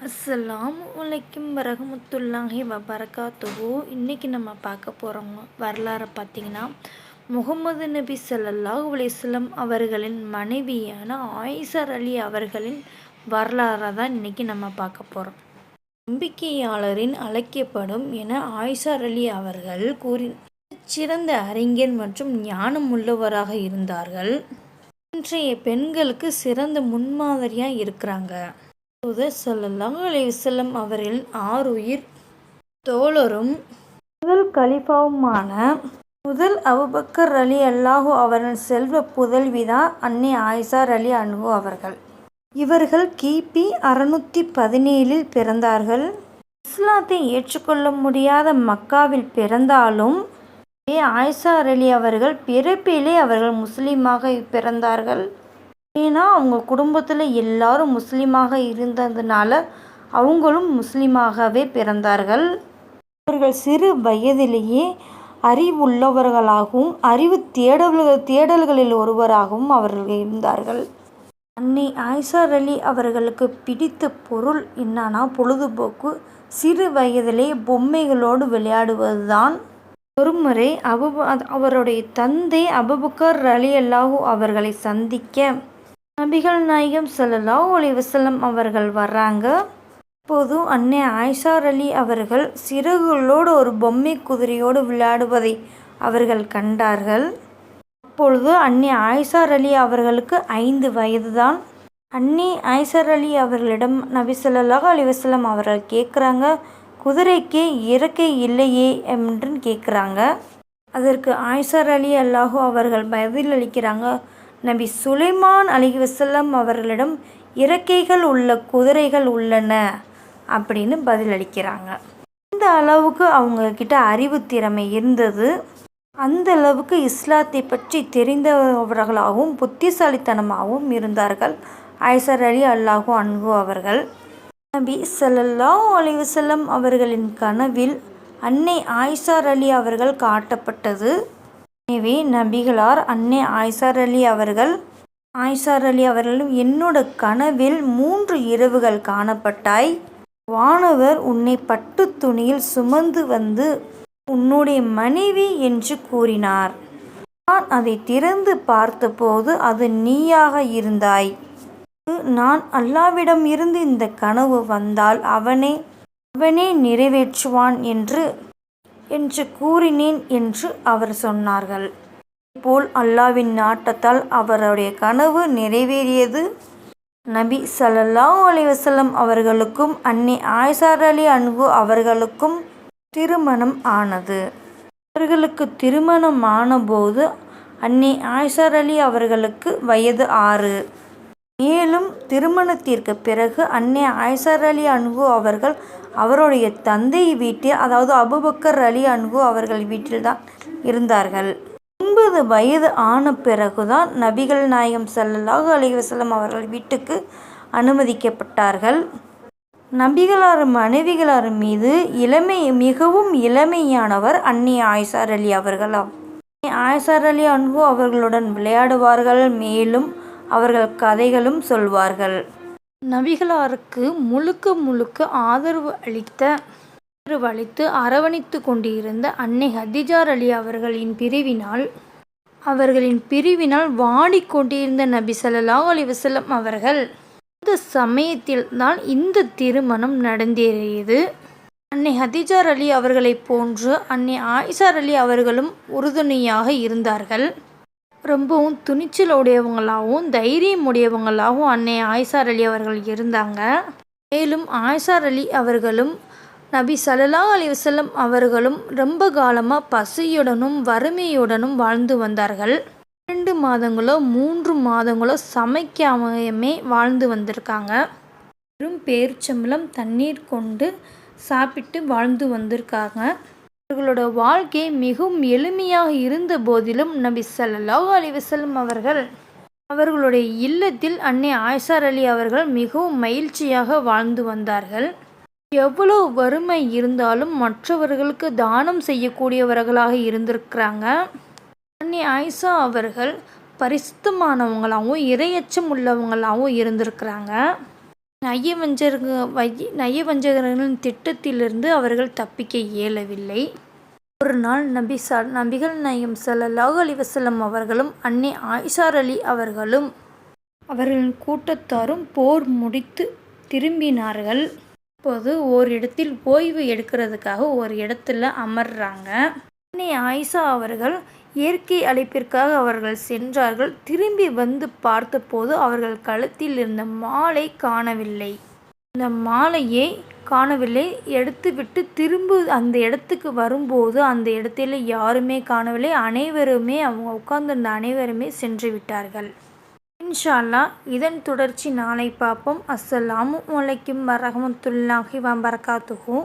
அஸ்ஸலாம் வலைக்கும் வரகமுத்துல்லாஹி வபரகாத்துஹு. இன்றைக்கி நம்ம பார்க்க போகிறோங்க வரலாறை பார்த்திங்கன்னா முகமது நபி ஸல்லல்லாஹு அலைஹி அவர்களின் மனைவியான ஆயிசர் அலி அவர்களின் வரலாறாக தான் இன்றைக்கி நம்ம பார்க்க போகிறோம் நம்பிக்கையாளரின் அழைக்கப்படும் என ஆயிஷர் அலி அவர்கள் கூறி சிறந்த அறிஞர் மற்றும் ஞானம் உள்ளவராக இருந்தார்கள். இன்றைய பெண்களுக்கு சிறந்த முன்மாதிரியாக இருக்கிறாங்க. தூதர் ஸல்லல்லாஹு அலைஹி அவரில் அவர்களின் ஆறுயிர் தோழரும் முதல் கலிஃபாவுமான முதல் அபுபக்கர் அலி அல்லாஹு அவரின் செல்வ புதல்விதா அன்னை ஆயிஷார் அலி அன்ஹு அவர்கள். இவர்கள் கிபி அறுநூற்றி பதினேழில் பிறந்தார்கள். இஸ்லாத்தை ஏற்றுக்கொள்ள முடியாத மக்காவில் பிறந்தாலும் ஏ ஆயிஷார் அலி அவர்கள் பிறப்பிலே அவர்கள் முஸ்லீமாக பிறந்தார்கள். ஏன்னா அவங்க குடும்பத்தில் எல்லாரும் முஸ்லீமாக இருந்ததுனால அவங்களும் முஸ்லீமாகவே பிறந்தார்கள். அவர்கள் சிறு வயதிலேயே அறிவுள்ளவர்களாகவும் அறிவு தேடல்கள் தேடல்களில் ஒருவராகவும் அவர்கள் இருந்தார்கள். அன்னை ஆயிஷார் அலி அவர்களுக்கு பிடித்த பொருள் என்னன்னா பொழுதுபோக்கு. சிறு வயதிலே பொம்மைகளோடு விளையாடுவதுதான். ஒருமுறை அபு அவருடைய தந்தை அபுபக்கர் அலி அல்லாஹூ அவர்களை சந்திக்க நபிகள் நாயகம் ஸல்லல்லாஹு அலைஹி வசலம் அவர்கள் வர்றாங்க. அப்போது அன்னை ஆயிஷார் அலி அவர்கள் சிறகுகளோடு ஒரு பொம்மை குதிரையோடு விளையாடுவதை அவர்கள் கண்டார்கள். அப்பொழுது அன்னை ஆயிஷார் அலி அவர்களுக்கு ஐந்து வயதுதான். அன்னி ஆயிஷார் அலி அவர்களிடம் நபி ஸல்லல்லாஹு அலி வசலம் அவர்கள் கேட்குறாங்க குதிரைக்கு இறக்கை இல்லையே என்று கேட்குறாங்க. அதற்கு ஆயிஷார் அலி அல்லாஹூ அவர்கள் பதிலளிக்கிறாங்க நபி சுலைமான் அலி வசல்லம் அவர்களிடம் இறக்கைகள் உள்ள குதிரைகள் உள்ளன அப்படின்னு பதிலளிக்கிறாங்க இந்த அளவுக்கு அவங்கக்கிட்ட அறிவு திறமை இருந்தது. அந்த அளவுக்கு இஸ்லாத்தை பற்றி தெரிந்தவர்களாகவும் புத்திசாலித்தனமாகவும் இருந்தார்கள். ஐசர் அலி அல்லாஹு அன்பு அவர்கள். நபி சல்லல்லா அலிவசல்லம் அவர்களின் கனவில் அன்னை ஆயிஷார் அலி அவர்கள் காட்டப்பட்டது. எனவே நபிகளார் அன்னை ஆய்சார் அலி அவர்கள் ஆயிஷார் அலி அவர்களும் என்னோட கனவில் மூன்று இரவுகள் காணப்பட்டாய். வானவர் உன்னை பட்டு துணியில் சுமந்து வந்து உன்னுடைய மனைவி என்று கூறினார். நான் அதை திறந்து பார்த்தபோது அது நீயாக இருந்தாய். நான் அல்லாவிடம் இருந்து இந்த கனவு வந்தால் அவனே அவனே நிறைவேற்றுவான் என்று என்று கூறினேன் என்று அவர் சொன்னார்கள். போல் அல்லாவின் நாட்டத்தால் அவருடைய கனவு நிறைவேறியது. நபி ஸல்லல்லாஹு அலிவசல்லம் அவர்களுக்கும் அன்னை ஆயிஷார் அலி அன்பு அவர்களுக்கும் திருமணம் ஆனது. அவர்களுக்கு திருமணம் ஆனபோது அன்னை ஆயிஷார் அலி அவர்களுக்கு வயது ஆறு. மேலும் திருமணத்திற்கு பிறகு அன்னை ஆயிஷார் அலி அன்ஹு அவர்கள் அவருடைய தந்தை வீட்டில் அதாவது அபுபக்கர் அலி அன்ஹு அவர்கள் வீட்டில்தான் இருந்தார்கள். ஒன்பது வயது ஆன பிறகுதான் நபிகள் நாயகம் செல்லலாக அலிவசலம் அவர்கள் வீட்டுக்கு அனுமதிக்கப்பட்டார்கள். நபிகளார் மனைவிகளார் மீது இளமை மிகவும் இளமையானவர் அன்னி ஆயிஷார் அலி அவர்கள் ஆயிஷார் அலி அன்பு அவர்களுடன் விளையாடுவார்கள். மேலும் அவர்கள் கதைகளும் சொல்வார்கள். நபிகளாருக்கு முழுக்க முழுக்க ஆதரவு அளித்த ஆதரவு அளித்து அரவணைத்து கொண்டிருந்த அன்னை ஹதிஜார் அலி அவர்களின் பிரிவினால் அவர்களின் பிரிவினால் வாடிக்கொண்டிருந்த நபி ஸல்லல்லாஹு அலைஹி வஸல்லம் அவர்கள் இந்த சமயத்தில் தான் இந்த திருமணம் நடந்தேறியது. அன்னை ஹதிஜார் அலி அவர்களைப் போன்று அன்னை ஆயிஷார் அலி அவர்களும் உறுதுணையாக இருந்தார்கள். ரொம்பவும் துணிச்சல் உடையவங்களாகவும் தைரியம் உடையவங்களாகவும் அன்னை ஆயிஷார் அலி அவர்கள் இருந்தாங்க. மேலும் ஆயிஷார் அலி அவர்களும் நபி சல்லா அலி வசல்லம் அவர்களும் ரொம்ப காலமாக பசியுடனும் வறுமையுடனும் வாழ்ந்து வந்தார்கள். இரண்டு மாதங்களோ மூன்று மாதங்களோ சமைக்காமையுமே வாழ்ந்து வந்திருக்காங்க. வெறும் பேரிச்சம்பளம் தண்ணீர் கொண்டு சாப்பிட்டு வாழ்ந்து வந்திருக்காங்க. அவர்களோட வாழ்க்கை மிகவும் எளிமையாக இருந்த போதிலும் நபி சல்லாஹ் அலைஹி வஸல்லம் அவர்கள் அவர்களுடைய இல்லத்தில் அன்னை ஆயிஷார் அலி அவர்கள் மிகவும் மகிழ்ச்சியாக வாழ்ந்து வந்தார்கள். எவ்வளவு வறுமை இருந்தாலும் மற்றவர்களுக்கு தானம் செய்யக்கூடியவர்களாக இருந்திருக்கிறாங்க. அன்னை ஆயிஷா அவர்கள் பரிசுத்தமானவங்களாகவும் இரையச்சம் உள்ளவங்களாகவும் இருந்திருக்கிறாங்க. நயவஞ்சக வை நயவஞ்சகர்களின் திட்டத்திலிருந்து அவர்கள் தப்பிக்க இயலவில்லை. ஒரு நாள் நபி ச நபிகள் நாயகம் சல்லாஹ் அலைஹி வஸல்லம் அவர்களும் அன்னை ஆயிஷார் அலி அவர்களும் அவர்களின் கூட்டத்தாரும் போர் முடித்து திரும்பினார்கள். அப்போது ஓரிடத்தில் ஓய்வு எடுக்கிறதுக்காக ஒரு இடத்துல அமர்றாங்க. அன்னை ஆயிஷா அவர்கள் இயற்கை அழைப்பிற்காக அவர்கள் சென்றார்கள். திரும்பி வந்து பார்த்தபோது அவர்கள் கழுத்தில் இருந்த மாலை காணவில்லை. அந்த மாலையை காணவில்லை. எடுத்துவிட்டு திரும்ப அந்த இடத்துக்கு வரும்போது அந்த இடத்துல யாருமே காணவில்லை. அனைவருமே அவங்க உட்கார்ந்திருந்த அனைவருமே சென்று விட்டார்கள். இன்ஷால்லா இதன் தொடர்ச்சி நாளை பார்ப்போம். அஸ்ஸலாமு அலைக்கும் வரஹ்மத்துல்லாஹி வரகாத்துகும்